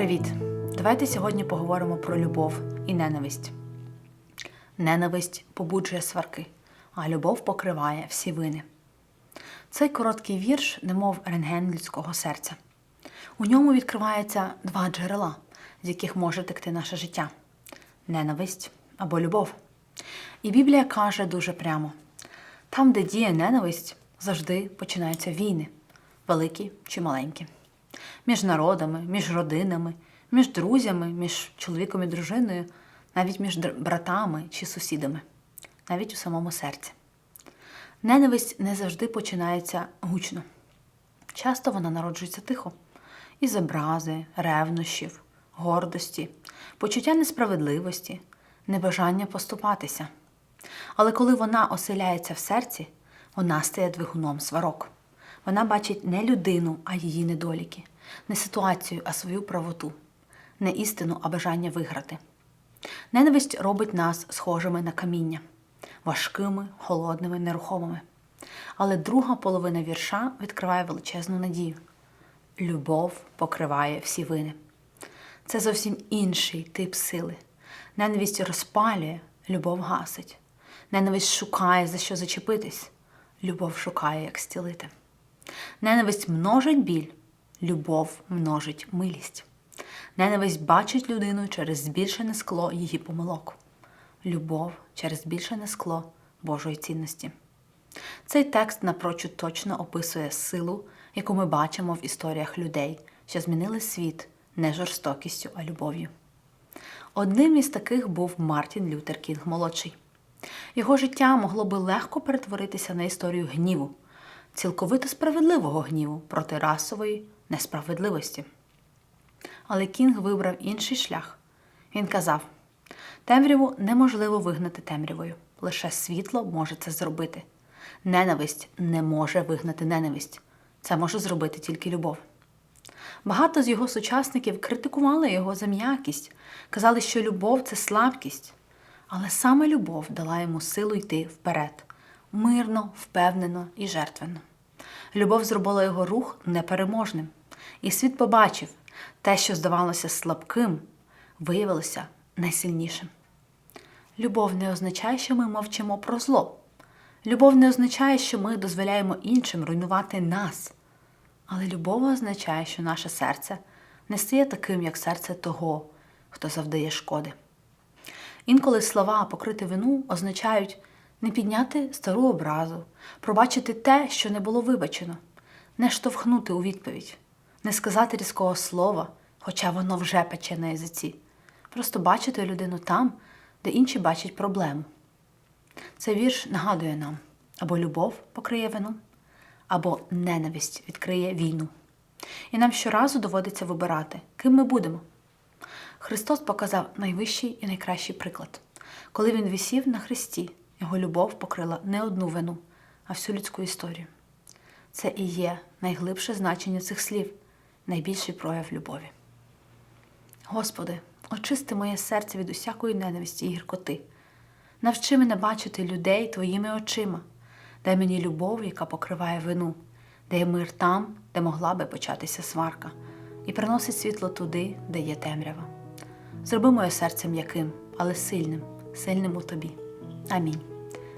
Привіт! Давайте сьогодні поговоримо про любов і ненависть. Ненависть побуджує сварки, а любов покриває всі вини. Цей короткий вірш, немов рентген людського серця. У ньому відкриваються два джерела, з яких може текти наше життя ненависть або любов. І Біблія каже дуже прямо: там, де діє ненависть, завжди починаються війни, великі чи маленькі. Між народами, між родинами, між друзями, між чоловіком і дружиною, навіть між братами чи сусідами, навіть у самому серці. Ненависть не завжди починається гучно. Часто вона народжується тихо, із образи, ревнощів, гордості, почуття несправедливості, небажання поступатися. Але коли вона оселяється в серці, вона стає двигуном сварок. Вона бачить не людину, а її недоліки, не ситуацію, а свою правоту, не істину, а бажання виграти. Ненависть робить нас схожими на каміння, важкими, холодними, нерухомими. Але друга половина вірша відкриває величезну надію. Любов покриває всі вини. Це зовсім інший тип сили. Ненависть розпалює, любов гасить. Ненависть шукає, за що зачепитись. Любов шукає, як стілити. Ненависть множить біль, любов множить милість. Ненависть бачить людину через збільшене скло її помилок. Любов через збільшене скло Божої цінності. Цей текст напрочуд точно описує силу, яку ми бачимо в історіях людей, що змінили світ не жорстокістю, а любов'ю. Одним із таких був Мартін Лютер Кінг молодший. Його життя могло би легко перетворитися на історію гніву, цілковито справедливого гніву проти расової несправедливості. Але Кінг вибрав інший шлях. Він казав: темряву неможливо вигнати темрявою, лише світло може це зробити. Ненависть не може вигнати ненависть. Це може зробити тільки любов. Багато з його сучасників критикували його за м'якість, казали, що любов це слабкість. Але саме любов дала йому силу йти вперед, мирно, впевнено і жертвенно. Любов зробила його рух непереможним, і світ побачив, те, що здавалося слабким, виявилося найсильнішим. Любов не означає, що ми мовчимо про зло. Любов не означає, що ми дозволяємо іншим руйнувати нас. Але любов означає, що наше серце не стає таким, як серце того, хто завдає шкоди. Інколи слова покрити вину означають не підняти стару образу, пробачити те, що не було вибачено, не штовхнути у відповідь, не сказати різкого слова, хоча воно вже пече на язиці, просто бачити людину там, де інші бачать проблему. Цей вірш нагадує нам або любов покриє вину, або ненависть відкриє війну. І нам щоразу доводиться вибирати, ким ми будемо. Христос показав найвищий і найкращий приклад. Коли він висів на хресті, його любов покрила не одну вину, а всю людську історію. Це і є найглибше значення цих слів, найбільший прояв любові. Господи, очисти моє серце від усякої ненависті і гіркоти. Навчи мене бачити людей Твоїми очима. Дай мені любов, яка покриває вину, дай мир там, де могла би початися сварка, і приносить світло туди, де є темрява. Зроби моє серце м'яким, але сильним, сильним у тобі. Амінь.